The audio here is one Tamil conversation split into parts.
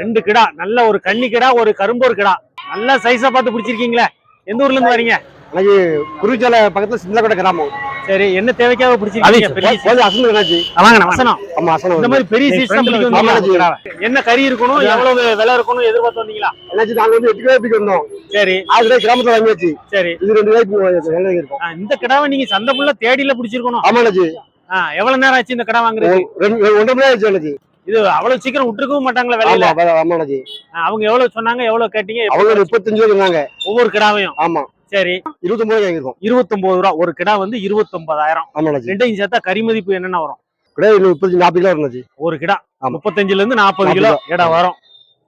ரெண்டு கிடா நல்ல ஒரு கன்னி கிடா ஒரு கரும்போர் கிடா. நல்ல சைஸா பார்த்து பிடிச்சிருக்கீங்களே? எந்த ஊர்ல இருந்து வரீங்க? எனக்கு குருவிச்சாலை பக்கத்துல சிந்தலக்கோட்டை கிராமம். சரி என்ன தேவைக்காக பிடிச்சிருக்கீங்க? பெரிய size. கொஞ்சம் அசந்து என்னாச்சு? வாங்க வசனம் ஆமா அசனம் இந்த மாதிரி பெரிய சைஸ் தான் பிடிக்கும் ஆமா, சொன்னீங்க. ஜி. என்ன கறி இருக்கணும் எவ்வளவு விலை இருக்கணும் எதிர்பார்த்து வந்தீங்களா? என்னாச்சு நாங்க வந்து எட்டு கிலோ வந்தோம். சரி. கிலோ கிராமத்துல வாங்கியாச்சு. சரி. இது ரெண்டு எல்லாம் இருக்கும் இந்த கிடாவை நீங்க சந்தை ஃபுல்லா தேடில பிடிச்சிருக்கணும். ஆமா அண்ணாச்சி ஆ, எவ்வளவு நேரம் ஆச்சு இந்த கடை வாங்குறது ரெண்டு ஒன்றரை மணி ஆயிடுச்சு அண்ணாச்சி இது அவ்வளவு சீக்கிரம் விட்டுருக்கவும் மாட்டாங்களா விலையில. அவங்க எவ்வளவு சொன்னாங்க எவ்வளவு கேட்டீங்க அவங்க முப்பத்தஞ்சு ரூபா சொன்னாங்க ஒவ்வொரு கிடாவையும்? ஆமா. சரி. இருபத்தொன்பது ரூபாய் வாங்கியிருக்கோம். இருபத்தொன்பது ரூபா. ஒரு கிடா வந்து இருபத்தொன்பதாயிரம். ரெண்டையும் சேர்த்தா கறி மதிப்பு என்னென்ன வரும்? இன்னும் முப்பத்தஞ்சு நாற்பது கிலோ இருந்துச்சு. ஒரு கிடா. முப்பத்தஞ்சுல இருந்து நாற்பது 40 கிலோ. எடை வரும்.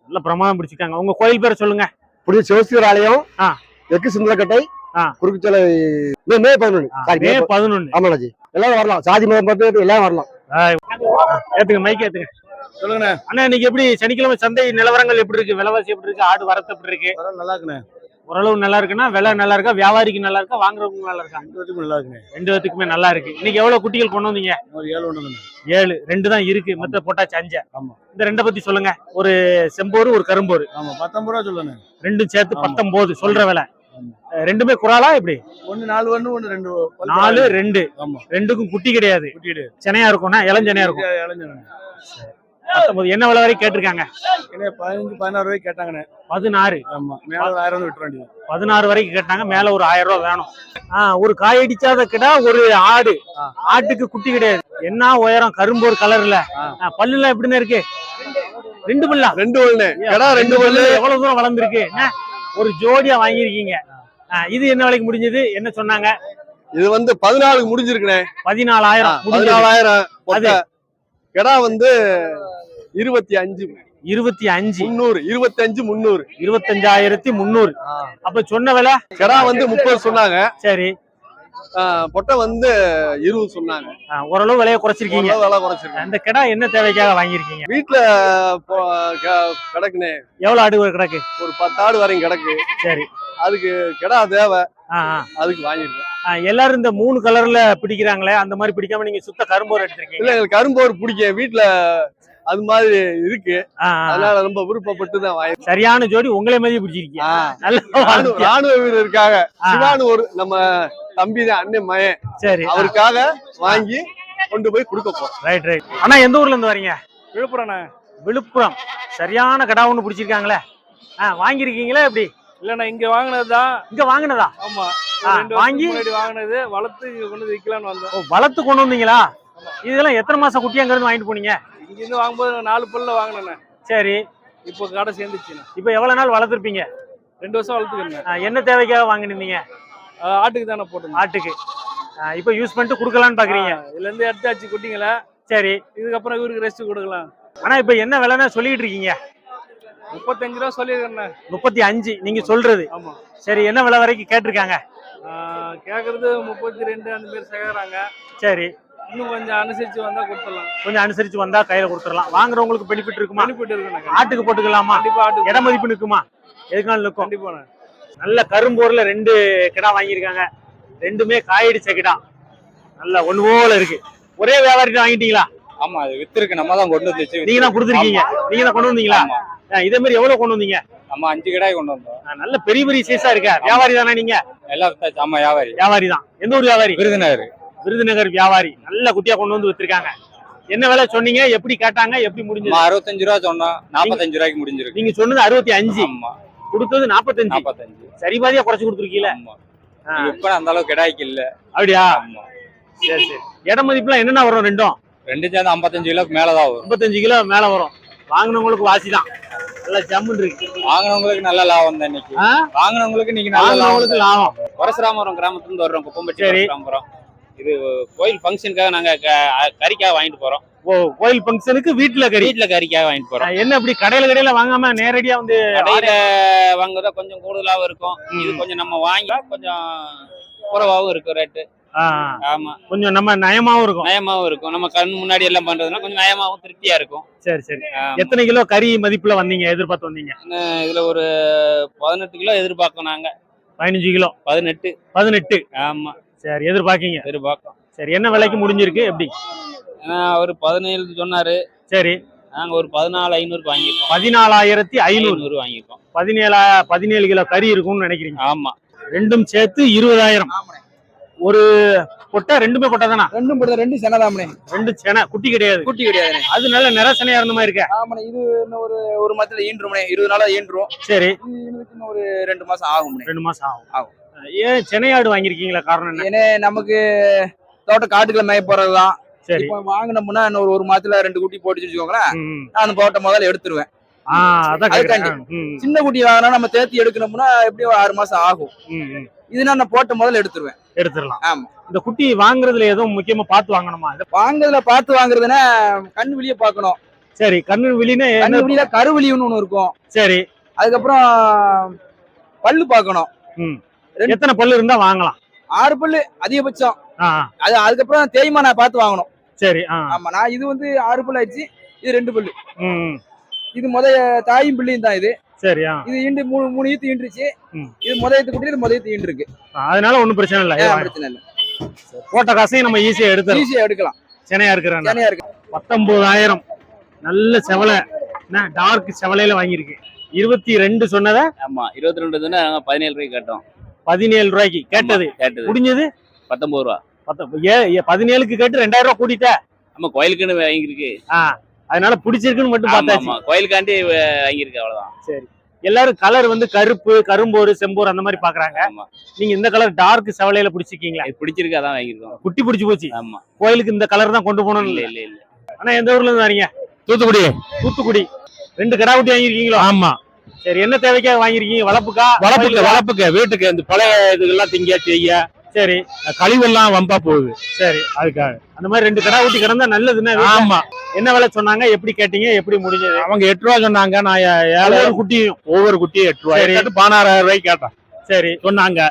நல்ல பிரமாதம் பிடிச்சிருக்காங்க. உங்க கோயில் பேரை சொல்லுங்க. புதிய சிவஸ்தீர் ஆலயம். தெற்கு சிந்தலக்கட்டை ஆ. குறுக்குச்சாலை மே மே பதினொன்று மே மே பதினொன்னு. ஆமா அண்ணாச்சி. எல்லாரும் வரலாம். சாதி மதம் பார்த்து எல்லாரும் வரலாம். ஏத்துங்க மைக் ஏத்துங்க. சொல்லுங்கண்ணே. அண்ணா இன்னைக்கு எப்படி? சனிக்கிழமை சந்தை நிலவரங்கள் எப்படி இருக்கு? விலைவாசி எப்படி இருக்கு? ஆடு வரத்து எப்படி இருக்கு? நல்லா இருக்குண்ணே ஓரளவு நல்லா இருக்குன்னா விலை நல்லா இருக்கா வியாபாரிக்கு நல்லா இருக்கா வாங்குறவங்க நல்லா இருக்கா ரெண்டு நல்லா இருக்குண்ணே ரெண்டு பேத்துக்குமே நல்லா இருக்கு இன்னைக்கு எவ்வளவு குட்டிகள் கொண்டு வந்தீங்க? ஒரு ஏழு ஒன்று ஏழு. ரெண்டு தான் இருக்கு. மத்த போட்டாச்சு அஞ்சு. ஆமா. இந்த ரெண்டை பத்தி சொல்லுங்க. ஒரு செம்போரு ஒரு கரும்போரு. ஆமா பத்தொன்பது ரூபா சொல்லுண்ணே. ரெண்டும் சேர்த்து. பத்தொன்பது சொல்ற விலை. ரெண்டுமே குறாலா எப்படி? ஒன்னு நாலு ஒண்ணு ஒன்னு ரெண்டு. நாலு ரெண்டு. ரெண்டுக்கும் குட்டி கிடையாது. குட்டிடு செனையா இருக்கும்னா இளஞ்செனையா இருக்கும். பத்தொன்பது என்ன விலை வரைக்கும் கேட்டிருக்காங்க? பதினஞ்சு பதினாறு ரூபாய்க்கு கேட்டாங்கண்ணே. பதினாறு. ஆமா மேல ஒரு ஆயிரம் விட்டுற வேண்டியது. பதினாறு வரைக்கும் கேட்டாங்க மேல ஒரு ஆயிரம் ரூபாய் வேணும். ஆஹ் ஒரு காய் அடிச்சாத கிடா ஒரு ஆடு. ஆட்டுக்கு குட்டி கிடையாது. என்ன உயரம் கரும்போர் கலர்ல ஆ. பல்லுலாம் எப்படின்னு இருக்கு? ரெண்டு பல்லா. ரெண்டு ஒண்ணு கடா ரெண்டு பல்லு. எவ்வளவு தூரம் வளர்ந்துருக்கு? என்ன? ஒரு ஜோடியா வாங்கியிருக்கீங்க. இது என்ன விலைக்கு முடிஞ்சது? என்ன சொன்னாங்க? இது வந்து பதினாலுக்கு முடிஞ்சிருக்குண்ணே. பதினாலாயிரம். பதினாலாயிரம் கிடா வந்து இருபத்தி அஞ்சு. இருபத்தி அஞ்சு. முந்நூறு. இருபத்தி அஞ்சு முந்நூறு. இருபத்தஞ்சாயிரத்தி முந்நூறு. அப்ப சொன்ன விலை? கிடா வந்து முப்பது சொன்னாங்க. சரி. பொட்டை வந்து இருபது சொன்னாங்க. ஓரளவு விலையை குறைச்சிருக்கீங்க. விலை குறைச்சிருக்கேன். அந்த கிடா என்ன தேவைக்காக வாங்கியிருக்கீங்க? வீட்டுல பொ- க- கிடக்குண்ணே. எவ்வளவு ஆடு கிடக்கு? ஒரு பத்து ஆடு வரையும் கிடக்கு. சரி. அதுக்கு கிடா தேவை. அதுக்கு வாங்கிருக்கோம் எல்லாரும் இந்த மூணு கலர்ல பிடிக்கிறாங்களே அந்த மாதிரி பிடிக்காம நீங்க சுத்த கரும்போர் எடுத்திருக்கீங்க. இல்ல கரும்போர் பிடிக்கும். வீட்டுல அது மாதிரி இருக்கு. அதனால ரொம்ப விருப்பப்பட்டு தான் வாங்கி சரியான ஜோடி உங்களே மாதிரி பிடிச்சிருக்கீங்க. நல்ல ராணுவ வாழ்க்கை. ராணுவ வீரர் இருக்காங்க. ஆ, சிவானு ஒரு நம்ம தம்பி தான் அண்ணன் மயன் சரி. அவருக்காக வாங்கி கொண்டு போய் கொடுக்க போறோம். ரைட் ரைட் அண்ணா எந்த ஊர்ல இருந்து வரீங்க? விழுப்புரண்ணே விழுப்புரம். சரியான கடா ஒண்ணு பிடிச்சிருக்காங்களே. ஆ வாங்கியிருக்கீங்களா எப்படி? இல்லண்ணா இங்க வாங்கினதுதான். இங்க வாங்கினதா? ஆமா. வாங்கி? வாங்கினது. வளர்த்து கொண்டு வந்து விற்கலான்னு வந்தோம். வளர்த்து கொண்டு வந்தீங்களா? இதெல்லாம் எத்தனை மாசம் குட்டி அங்க இருந்து வாங்கிட்டு போனீங்க? இங்க இருந்து வாங்கும்போது நாலு பல்ல வாங்கினேண்ணே. சரி. இப்போ கடை சேர்ந்துச்சுண்ணே. இப்போ எவ்வளவு நாள் வளர்த்துருப்பீங்க? ரெண்டு வருஷம் வளர்த்துக்கிறேன் ஆ, என்ன தேவைக்காக வாங்கினீங்க ஆட்டுக்கு தானே போட்டேன் ஆட்டுக்கு. இப்போ யூஸ் பண்ணிட்டு கொடுக்கலான்னு பாக்குறீங்க. இதுல இருந்து எடுத்தாச்சு குட்டிங்களா. சரி. இதுக்கப்புறம் இவருக்கு ரெஸ்ட் கொடுக்கலாம். ஆனா இப்போ என்ன விலைன்னு சொல்லிட்டு இருக்கீங்க? முப்பத்தஞ்சு ரூபா சொல்லியிருக்கேண்ணே. முப்பத்தி அஞ்சு நீங்க சொல்றது. ஆமா. சரி என்ன விலை வரைக்கும் கேட்டிருக்காங்க? ஆஹ் கேக்குறது முப்பத்தி ரெண்டு அந்த மாதிரி சேகறாங்க சரி. இன்னும் கொஞ்சம் அனுசரிச்சு வந்தா கொடுத்துடலாம். கொஞ்சம் அனுசரிச்சு வந்தா கையில கொடுத்துடலாம். வாங்குறவங்களுக்கு பெனிஃபிட் இருக்குமா? பெனிஃபிட் இருக்குண்ணே ஆட்டுக்கு போட்டுக்கலாமா? கண்டிப்பா ஆட்டு இட மதிப்பு நிக்குமா? எதுக்காலும் நிற்கும் கண்டிப்பாண்ணே நல்ல கரும்போர்ல ரெண்டு கிடா வாங்கியிருக்காங்க. ரெண்டுமே காயடிச்ச கிடா. நல்ல ஒண்ணு போல இருக்கு. ஒரே வியாபாரிட்ட வாங்கிட்டீங்களா? ஆமா அது வித்திருக்கு. நம்ம தான் கொண்டு வந்து வச்சு நீங்க தான் கொடுத்துருக்கீங்க. நீங்க தான் கொண்டு வந்தீங்களா? இதே மாதிரி எவ்வளவு கொண்டு வந்தீங்க? நம்ம அஞ்சு கடாய் கொண்டு வந்தோம். நல்ல பெரிய பெரிய சைஸா இருக்கா? வியாபாரி தானே நீங்க? எல்லாம் வித்தாச்சு. ஆமா வியாபாரி. வியாபாரி தான். எந்த ஊர் வியாபாரி? விருதுநகர். விருதுநகர் வியாபாரி நல்ல குட்டியா கொண்டு வந்து வித்திருக்காங்க. என்ன விலை சொன்னீங்க? எப்படி கேட்டாங்க? எப்படி முடிஞ்சது? அறுபத்தஞ்சு ரூபா சொன்னோம். நாற்பத்தஞ்சு ரூபாய்க்கு முடிஞ்சிருக்கு. நீங்க சொன்னது அறுபத்தி அஞ்சு. கொடுத்தது நாற்பத்தஞ்சு நாற்பத்தஞ்சு சரி பாதியா குறைச்சு கொடுத்துருக்கீல ஆமா. இப்ப அந்த அளவுக்கு கிடாய்க்கு இல்ல. அப்படியா? சரி சரி. இட மதிப்புலாம் என்னென்ன வரும் ரெண்டும்? ரெண்டு சேர்ந்து ஐம்பத்தஞ்சு கிலோக்கு மேலதான் வரும். முப்பத்தஞ்சு கிலோ மேல வரும். வாங்கினவங்களுக்கு வாசி தான். நல்ல ஜம்முன்னு இருக்கு. வாங்கினவங்களுக்கு நல்ல லாபம் தான் இன்னைக்கு? வாங்கினவங்களுக்கு இன்னைக்கு நல்ல லாபம் லாபம். பரசுராமபுரம் கிராமத்துல இருந்து வர்றோம். குப்பம்பட்டி சரி. இது கோயில் ஃபங்க்ஷனுக்காக நாங்க கறிக்காக வாங்கிட்டு போறோம். ஓ கோயில் ஃபங்க்ஷனுக்கு வீட்டுல கறி? வீட்டுல கறிக்காக வாங்கிட்டு போறோம். என்ன அப்படி கடையில கடையில வாங்காம நேரடியா வந்து கடையில வாங்குறதா கொஞ்சம் கூடுதலாவும் இருக்கும். இது கொஞ்சம் நம்ம வாங்கி கொஞ்சம் குறைவாகவும் இருக்கும் ரேட்டு ஆமா. கொஞ்சம் நம்ம நயமாவும் இருக்கும். நயமாவும் இருக்கும். நம்ம கண் முன்னாடி எல்லாம் பண்றதுனா கொஞ்சம் நயமாவும் திருப்தியா இருக்கும். சரி சரி. எத்தனை கிலோ கறி மதிப்புல வந்தீங்க எதிர்பார்த்து வந்தீங்க? இதுல ஒரு பதினெட்டு கிலோ எதிர்பார்க்கோம் நாங்க. பதினஞ்சு கிலோ. பதினெட்டு. பதினெட்டு. ஆமா. சரி எதிர்பார்க்கீங்க. எதிர்பார்க்கோம் சரி என்ன விலைக்கு முடிஞ்சிருக்கு? எப்படி? அவர் பதினேழு சொன்னாரு. சரி. நாங்க ஒரு பதினாலு ஐநூறுக்கு வாங்கியிருக்கோம். பதினாலாயிரத்தி ஐநூறு. ஐநூறு வாங்கியிருக்கோம். பதினேழா பதினேழு கிலோ கறி இருக்கும்னு நினைக்கிறீங்க? ஆமா. ரெண்டும் சேர்த்து இருபதாயிரம். ஒரு பொட்டை ரெண்டுமே பொட்டை தானா? ரெண்டும் போடுறது ரெண்டு செனதாமனே ரெண்டு செனை குட்டி கிடையாது. குட்டி கிடையாதுண்ணே. அது நல்ல நிறசனையா இருந்த மாதிரி இருக்க? ஆமாண்ணே இது இன்னும் ஒரு ஒரு மாசத்துல ஈன்றுமனே இருபது நாளா ஈன்றும். சரி. இது இதுக்கு இன்னும் ஒரு ரெண்டு மாசம் ஆகும்ண்ணே. ரெண்டு மாசம் ஆகும். ஆகும். ஏன் சென்னையாடு வாங்கியிருக்கீங்களா? காரணம் என்ன? ஏன்னா நமக்கு தோட்ட காட்டுக்குள்ள மேய போறதுதான். சரி. இப்போ வாங்கினோம்னா இன்னும் ஒரு மாசத்துல ரெண்டு குட்டி போட்டு வச்சுக்கோங்களேன். நான் அந்த போட்ட முதல்ல எடுத்துருவேன். சின்ன குட்டி வாங்கினா நம்ம தேத்தி எடுக்கணும்னா எப்படியும் ஆறு மாசம் ஆகும். இதுனா நான் போட்ட முதல்ல எடுத்துருவேன். எடுத்துடலாம். ஆமா. இந்த குட்டி வாங்குறதுல எதுவும் முக்கியமா பார்த்து வாங்கணுமா? இது- வாங்குறதுல பார்த்து வாங்குறதுன்னா கண்ணு வெளியே பார்க்கணும். சரி கண்ணு விழின்னு கண்ணு வெளியில கருவெளின்னு ஒண்ணு இருக்கும். சரி. அதுக்கப்புறம் பல்லு பார்க்கணும். எத்தனை பல்லு இருந்தா வாங்கலாம்? ஆறு பல்லு அதிகபட்சம். அது அதுக்கப்புறம் தேய்மா நான் பார்த்து வாங்கணும். சரி ஆமா நான் இது வந்து ஆறு பல்லு ஆயிடுச்சு இது ரெண்டு பல்லு. இது முத தாயும் பிள்ளையும் தான் இது. சரி ஆ. இது ஈண்டு மூணு மூணு ஈத்து ஈண்டுருச்சு. இது முதயத்து குட்டி இது முதயத்து ஈண்டு இருக்கு அதனால ஒண்ணும் பிரச்சனை இல்லை. பிரச்சனை இல்ல. போட்ட காசையும் நம்ம ஈஸியா எடுத்துடலாம் ஈஸியா எடுக்கலாம். சென்னையா இருக்கிறாங்க தனியா இருக்கு. பத்தொன்பதாயிரம். நல்ல செவலை. என்ன டார்க் செவலையில வாங்கியிருக்கு. இருபத்தி ரெண்டு சொன்னதை? ஆமா இருபத்தி ரெண்டு நாங்க பதினேழு ரூபாய்க்கு கேட்டோம். பதினேழு ரூபாய்க்கு கேட்டது. கேட்டது. முடிஞ்சது? பத்தொன்பது ரூபா. பத்த- பதினேழுக்கு கேட்டு ரெண்டாயிரம் ரூபாய் கூட்டிட்ட. நம்ம கோயிலுக்குன்னு வாங்கியிருக்கு. ஆ அதனால பிடிச்சிருக்குன்னு மட்டும் பார்த்தாச்சு. ஆமா கோயிலுக்காண்டி வாங்கியிருக்கு அவ்வளவுதான். சரி. எல்லாரும் கலர் வந்து கருப்பு கரும்போரு செம்போர் அந்த மாதிரி பாக்குறாங்க. ஆமா. நீங்க இந்த கலர் டார்க் செவலையில பிடிச்சிருக்கீங்களா? இது பிடிச்சிருக்கு அதான் வாங்கியிருக்கோம். குட்டி பிடிச்சு போச்சு. ஆமா. கோயிலுக்கு இந்த கலர் தான் கொண்டு போகணும் இல்ல. இல்ல இல்ல இல்ல. ஆனா எந்த ஊர்ல இருந்து வரீங்க? தூத்துக்குடி. தூத்துக்குடி. ரெண்டு கடா குட்டி வாங்கியிருக்கீங்களோ? ஆமா. சரி என்ன தேவைக்காக வாங்கியிருக்கீங்க? வளப்புக்கா வளர்ப்புக்கு கோயிலுக்கா? வளர்ப்புக்கு. வீட்டுக்கு இந்த பழைய இதுகள்லாம் திங்க செய்ய. சரி. கழிவெல்லாம் வம்பா போகுது. சரி. அதுக்காக. அந்த மாதிரி ரெண்டு கடா குட்டி கிடந்தா நல்லதுன்னு ஆமா. என்ன விலை சொன்னாங்க? எப்படி கேட்டீங்க? எப்படி முடிஞ்சது? அவங்க எட்டு ரூபா சொன்னாங்க நான் ஏழு ஒவ்வொரு குட்டியும். ஒவ்வொரு குட்டியும் எட்டு ரூபாய். பதினாறாயிரம் ரூபாய்க்கு கேட்டேன். சரி. சொன்னாங்க.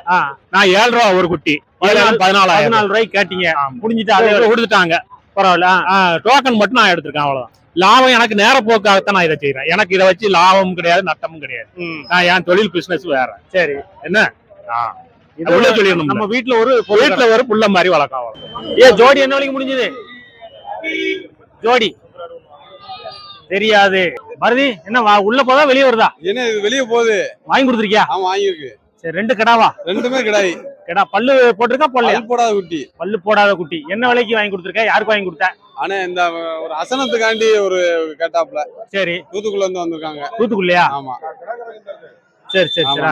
நான் ஏழு ரூபா ஒரு குட்டி. பதினாலு- பதினாலாயிரம். பதினாலு ரூபாய்க்கு கேட்டீங்க. முடிஞ்சிட்டு அதே கொடுத்துட்டாங்க. பரவாயில்ல. டோக்கன் மட்டும் நான் எடுத்திருக்கேன் அவ்வளவுதான். லாபம் எனக்கு நேர போக்காகத்தான் நான் இதை செய்யறேன் எனக்கு இதை வச்சு லாபமும் கிடையாது நட்டமும் கிடையாது. நான் என் தொழில் பிசினஸ் வேற. சரி. என்ன? உள்ள சொல்லிடணும் நம்ம வீட்டுல ஒரு வீட்டுல ஒரு புள்ள மாதிரி வளர்க்கலாம். ஏ ஜோடி என்ன வரைக்கும் முடிஞ்சது? ஜோடி. தெரியாது. மருதி என்ன வா- உள்ள போதா வெளியே வருதா? என்ன இது வெளியே போகுது. வாங்கி கொடுத்துருக்கியா? வாங்கியிருக்கு. சரி ரெண்டு கிடாவா ரெண்டுமே கிடாய். கிடா பல்லு போட்டிருக்கா போடலையா பல் போடாத குட்டி. பல்லு போடாத குட்டி. என்ன விலைக்கு வாங்கி கொடுத்துருக்க? யாருக்கு வாங்கி கொடுத்த? ஆனா இந்த ஒரு அசனத்துக்காண்டி ஒரு கேட்டாப்ல சரி. தூத்துக்குள்ள இருந்து வந்திருக்காங்க. தூத்துக்குள்ளையா ஆமா. சரி சரி சரி ஆ,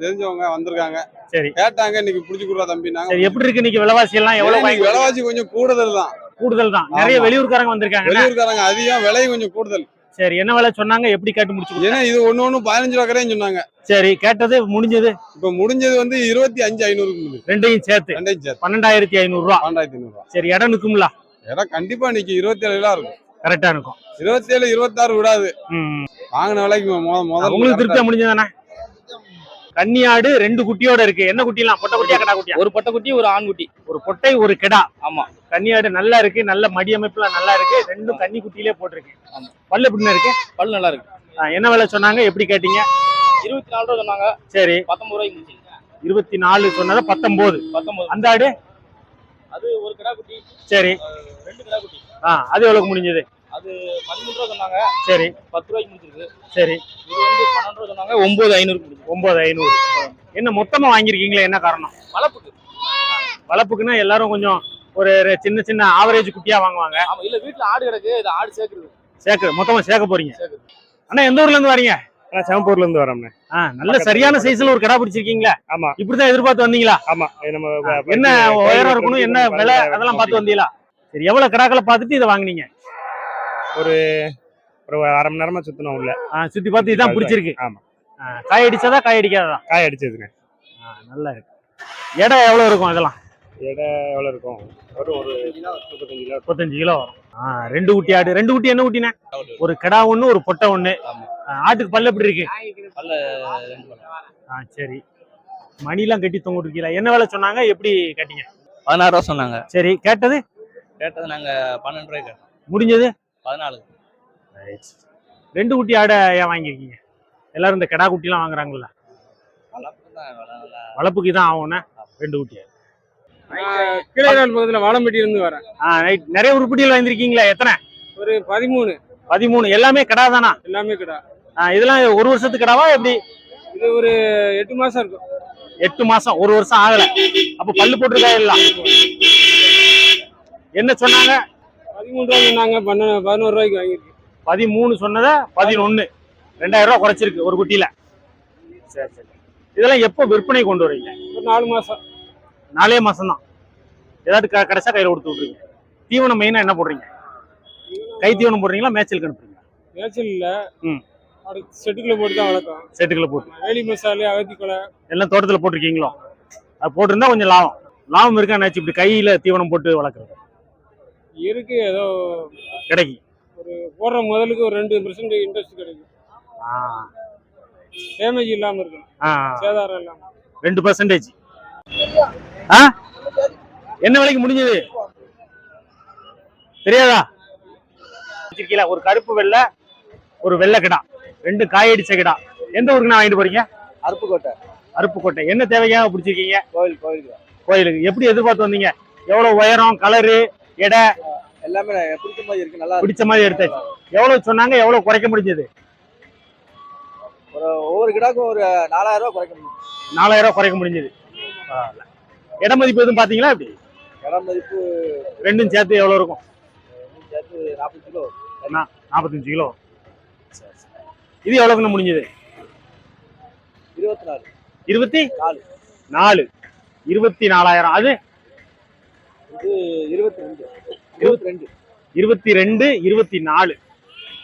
தெரிஞ்சவங்க வந்திருக்காங்க. சரி. கேட்டாங்க இன்னைக்கு புடிச்சு கொடுறா தம்பினாங்க சரி எப்படி இருக்கு இன்னைக்கு விலைவாசி எல்லாம் எவ்வளவு வாங்கி இன்னைக்கு விலைவாசி கொஞ்சம் கூடுதல் தான். கூடுதல் தான் நிறைய ஆமா. வெளியூர்காரங்க வந்திருக்காங்க வெளியூர்காரங்க அதிகம் விலையும் கொஞ்சம் கூடுதல். சரி என்ன விலை சொன்னாங்க? எப்படி கேட்டு முடிச்சு? ஏன்னா இது ஒண்ணு ஒண்ணு பதினஞ்சு ரூபா கரையும் சொன்னாங்க. சரி கேட்டது முடிஞ்சது? இப்ப முடிஞ்சது வந்து இருபத்தி அஞ்சு ஐநூறுக்கு ரெண்டையும் சேர்த்து. ரெண்டையும் சேர்த்து. பன்னெண்டாயிரத்தி ஐநூறு ரூபா பன்னெண்டாயிரத்தி ஐநூறு ரூபா சரி இடம் நிக்கும்ல இடம் கண்டிப்பா இன்னைக்கு இருபத்தி ஏழுலாம் இருக்கும். கரெக்டா இருக்கும். இருபத்தி ஏழு இருபத்தாறு விடாது. ம். வாங்கின விலைக்கு முத முதல்ல உங்களுக்கு திருப்தியா முடிஞ்சதானே கன்னியாடு ரெண்டு குட்டியோட இருக்கு. என்ன குட்டிலாம்? பொட்டை குட்டியா கடா குட்டியா? ஒரு பொட்டை குட்டி ஒரு ஆண் குட்டி. ஒரு பொட்டை ஒரு கிடா. ஆமா. கன்னியாடு நல்லா இருக்கு. நல்ல மடி அமைப்புல நல்லா இருக்கு. ரெண்டும் கன்னி குட்டியிலே போட்டிருக்கு. பல்லு எப்படின்னு இருக்கு? பல் நல்லா இருக்கு. என்ன விலை சொன்னாங்க? எப்படி கேட்டீங்க? இருபத்தி நாலு ரூபா சொன்னாங்க. சரி. பத்தொன்பது ரூபாய்க்கு இருபத்தி நாலு சொன்னது பத்தொன்பது பத்தொன்பது அந்த ஆடு? அது ஒரு கிடா குட்டி சரி ரெண்டு கிடா குட்டி ஆ அது எவ்வளவுக்கு முடிஞ்சது? அது பதிமூணு ரூபா சொன்னாங்க. சரி. பத்து ரூபாய்க்கு முடிச்சிருக்கு சரி. இது வந்து பன்னெண்டு ரூபா சொன்னாங்க. ஒன்பது ஐநூறு முடிச்சு ஒன்பது ஐநூறு. என்ன மொத்தமா வாங்கியிருக்கீங்களா? என்ன காரணம்? வளர்ப்புக்கு வளர்ப்புக்குன்னா எல்லாரும் கொஞ்சம் ஒரு சின்ன சின்ன ஆவரேஜ் குட்டியா வாங்குவாங்க. ஆமா இல்ல வீட்டுல ஆடு கிடக்கு இது ஆடு சேர்க்குறது. சேர்க்க மொத்தமா சேர்க்க போறீங்க. சேர்க்குது அண்ணா எந்த ஊர்ல இருந்து வரீங்க? நான் செவம்பூர்ல இருந்து வரோம்ண்ணே ஆ, நல்ல சரியான சைஸ்ல ஒரு கடா பிடிச்சிருக்கீங்களா? ஆமா. இப்படிதான் எதிர்பார்த்து வந்தீங்களா? ஆமா நம்ம என்ன உயரம் இருக்கணும் என்ன விலை அதெல்லாம் பார்த்து வந்தீங்களா? சரி எவ்வளவு கடாக்களை பார்த்துட்டு இதை வாங்குனீங்க? ஒரு அரை மணி நேரமா சுத்தணும் உள்ள. ஆ, சுத்தி பார்த்து இதான் பிடிச்சிருக்கு. ஆமா. காய் அடிச்சதா காய் அடிக்காததா? காய் அடிச்சதுங்க. நல்லா இருக்கு. எடை எவ்வளவு இருக்கும் இதெல்லாம் எடை எவ்வளவு இருக்கும்? ஒரு ஒரு முப்பத்தஞ்சு கிலோ. முப்பத்தஞ்சு கிலோ வரும். ஆ, ரெண்டு குட்டி ஆடு. ரெண்டு குட்டி என்ன குட்டினே ஒரு கிடா ஒண்ணு ஒரு பொட்டை ஒண்ணு. ஆட்டுக்கு பல்லு எப்படி இருக்கு. ஆ சரி. மணிலாம் கட்டி தொங்க இருக்கீங்களா என்ன வேலை சொன்னாங்க? எப்படி கட்டிங்க? பதினாறு ரூபா சொன்னாங்க. சரி கேட்டது? கேட்டது நாங்க பன்னெண்டு ரூபாய்க்கு முடிஞ்சது? பதினாலு. ரெண்டு குட்டி ஆடை ஏன் வாங்கியிருக்கீங்க? எல்லாரும் இந்த கிடா குட்டிலாம் வாங்குறாங்கல்ல. வளர்ப்புக்கு தான் ஆகும்னா ரெண்டு குட்டி. கிளைநாள் பக்கத்துல வாழம்பட்டி இருந்து வரேன். ஆ ரைட் நிறைய உருப்படிகள் வாங்கியிருக்கீங்களா எத்தனை? ஒரு பதிமூணு. பதிமூணு. எல்லாமே கிடா தானா? எல்லாமே கிடா. இதெல்லாம் ஒரு வருஷத்துக்கு கிடாவா? எப்படி? இது ஒரு எட்டு மாசம் இருக்கும். எட்டு மாசம் ஒரு வருஷம் ஆகல. அப்ப பல்லு போட்டிருக்கா எல்லாம் என்ன சொன்னாங்க? பதிமூணு ரூபா சொன்னாங்க பன்ன பதினோரு ரூபாய்க்கு வாங்கியிருக்கு. பதிமூணு சொன்னதை பதினொன்னு. ரெண்டாயிரம் ரூபாய் குறைச்சிருக்கு ஒரு குட்டியில. சரி சரி. இதெல்லாம் எப்போ விற்பனை கொண்டு வரீங்க? ஒரு நாலு மாசம். நாலே மாசம் தான் ஏதாவது க கடைசா கையில கொடுத்து விட்றீங்க தீவனம் மெயினா என்ன போடுறீங்க? கை தீவனம் போடுறீங்களா? மேய்ச்சலுக்கு அனுப்புறீங்க மேய்ச்சல் இல்ல. ம். செட்டுக்குள்ள போட்டு தான் வளர்க்கும் செட்டுக்குள்ள போட்டு. வேலி மசாலு அகத்தி கொலை. எல்லாம் தோட்டத்துல போட்டிருக்கீங்களோ? அது போட்டிருந்தா கொஞ்சம் லாபம். லாபம் இருக்கா நினைச்சு இப்படி கையில தீவனம் போட்டு வளர்க்குறது. இருக்கு ஏதோ கிடைக்கும் போடுற முதலுக்கு ஒரு ரெண்டு பெர்சன்ட் இன்ட்ரெஸ்ட் கிடைக்கும் ஆ, டேமேஜ் இல்லாம இருக்கும் ஆ, சேதாரம் இல்லாம. ரெண்டு பர்சன்டேஜ் ஆ? என்ன விலைக்கு முடிஞ்சது? தெரியாதா? வச்சிருக்கீங்களா? ஒரு கருப்பு வெள்ளை ஒரு வெள்ளை கிடா. ரெண்டு காயடிச்ச கிடா எந்த ஊருக்கு நான் வாங்கிட்டு போறீங்க? அருப்புக்கோட்டை. அருப்புக்கோட்டை. என்ன தேவைக்காக பிடிச்சிருக்கீங்க? கோயில் கோயிலுக்கு. கோயிலுக்கு. எப்படி எதிர்பார்த்து வந்தீங்க? எவ்வளவு உயரம் கலரு எடை? எல்லாமே பிடிச்ச மாதிரி இருக்கு. நல்லா பிடிச்ச மாதிரி எடுத்தாச்சு எவ்வளவு சொன்னாங்க? எவ்வளவு குறைக்க முடிஞ்சது? ஒரு ஒவ்வொரு கிடாக்கும் ஒரு நாலாயிரம் ரூபாய் குறைக்க முடியும் நாலாயிரம் ரூபாய் குறைக்க முடிஞ்சது. இட மதிப்பு எதுவும் பாத்தீங்களா இப்படி இடம் மதிப்பு ரெண்டும் சேர்த்து எவ்வளவு இருக்கும்? சேர்த்து நாற்பது கிலோ நாற்பத்தஞ்சு கிலோ. இது எவ்வளவுக்குன்னு முடிஞ்சது? இருபத்தி நாலு. இருபத்தி? நாலு. நாலு. இருபத்தி நாலாயிரம். அது? இது இருபத்தி ரெண்டு. இருபத்தி ரெண்டு. இருபத்தி ரெண்டு இருபத்தி நாலு.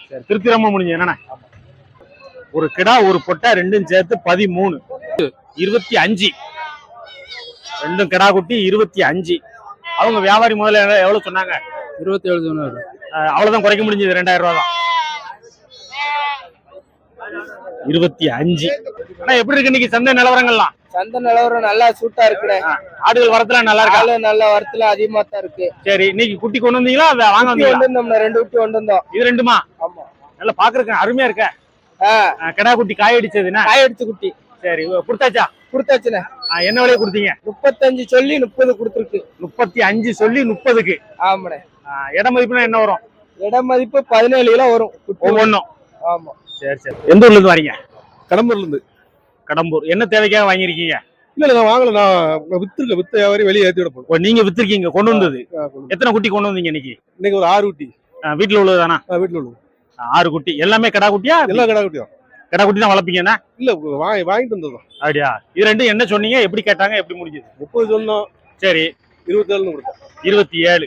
சரி. திருத்திரமா முடிஞ்சது. என்னண்ணே? ஒரு கிடா ஒரு பொட்டை ரெண்டும் சேர்த்து பதிமூணு. இருபத்தி அஞ்சு. ரெண்டும் கிடா குட்டி இருபத்தி அஞ்சு. அவங்க வியாபாரி முதல்ல எவ்வளவு- சொன்னாங்க? இருபத்தி ஏழு சொன்னாரு. அவ்வளவுதான் குறைக்க முடிஞ்சது. ரெண்டாயிரம் ரூபா தான் இருபத்தி அஞ்சு. ஆனா எப்படி இருக்கு இன்னைக்கு சந்தை நிலவரங்கள்லாம்? சந்தை நிலவரம் நல்லா சூட்டா இருக்குடே ஆடுகள் வரத்துல நல்லா இருக்கா? கால நல்ல வரத்துல அதிகமா தான் இருக்கு. சரி இன்னைக்கு குட்டி கொண்டு வந்தீங்களா வே- வாங்க வந்தீங்களா? ரெண்டு குட்டி கொண்டு வந்தோம். இது ரெண்டுமா? ஆமா. நல்லா பாக்குறதுக்கு அருமையா இருக்க. கிடா குட்டி காய அடிச்சதுன்னா காய் எடுத்து குட்டி. சரி கொடுத்தாச்சா? கொடுத்தாச்சுண்ணே. என்ன விலையை கொடுத்தீங்க? முப்பத்தஞ்சு சொல்லி முப்பது கொடுத்துருக்கு. முப்பத்தி அஞ்சு சொல்லி முப்பதுக்கு. ஆமாண்ணே. இட மதிப்புனா என்ன வரும்? இட மதிப்பு பதினேழு கிலோ வரும். ஒவ்வொன்றும். ஆமா. சரி சரி. எந்த ஊர்ல இருந்து வரீங்க? கடம்பூர்ல இருந்து கடம்பூர். என்ன தேவைக்காக வாங்கியிருக்கீங்க? இல்ல இல்ல நான் வாங்கல. நான் வித்துருக்கேன். வித்த வியாபாரி வெளியே ஏத்தி விட போறோம் நீங்க வித்திருக்கீங்க கொண்டு வந்தது. எத்தனை குட்டி கொண்டு வந்தீங்க இன்னைக்கு? இன்னைக்கு ஒரு ஆறு குட்டி. வீட்டுல உள்ளதுதானா ஆ, வீட்டுல உள்ளது. ஆறு குட்டி. எல்லாமே கடா குட்டியா? எல்லா கடை குட்டியும். கடா குட்டி தான் வளர்ப்பீங்கன்னா இல்ல வாங்கி வாங்கிட்டு வந்ததுதான் அப்படியா? இது ரெண்டும் என்ன சொன்னீங்க? எப்படி கேட்டாங்க? எப்படி முடிஞ்சது? முப்பது சொன்னோம். சரி. இருபத்தேழுன்னு கொடுத்தோம். இருபத்தி ஏழு.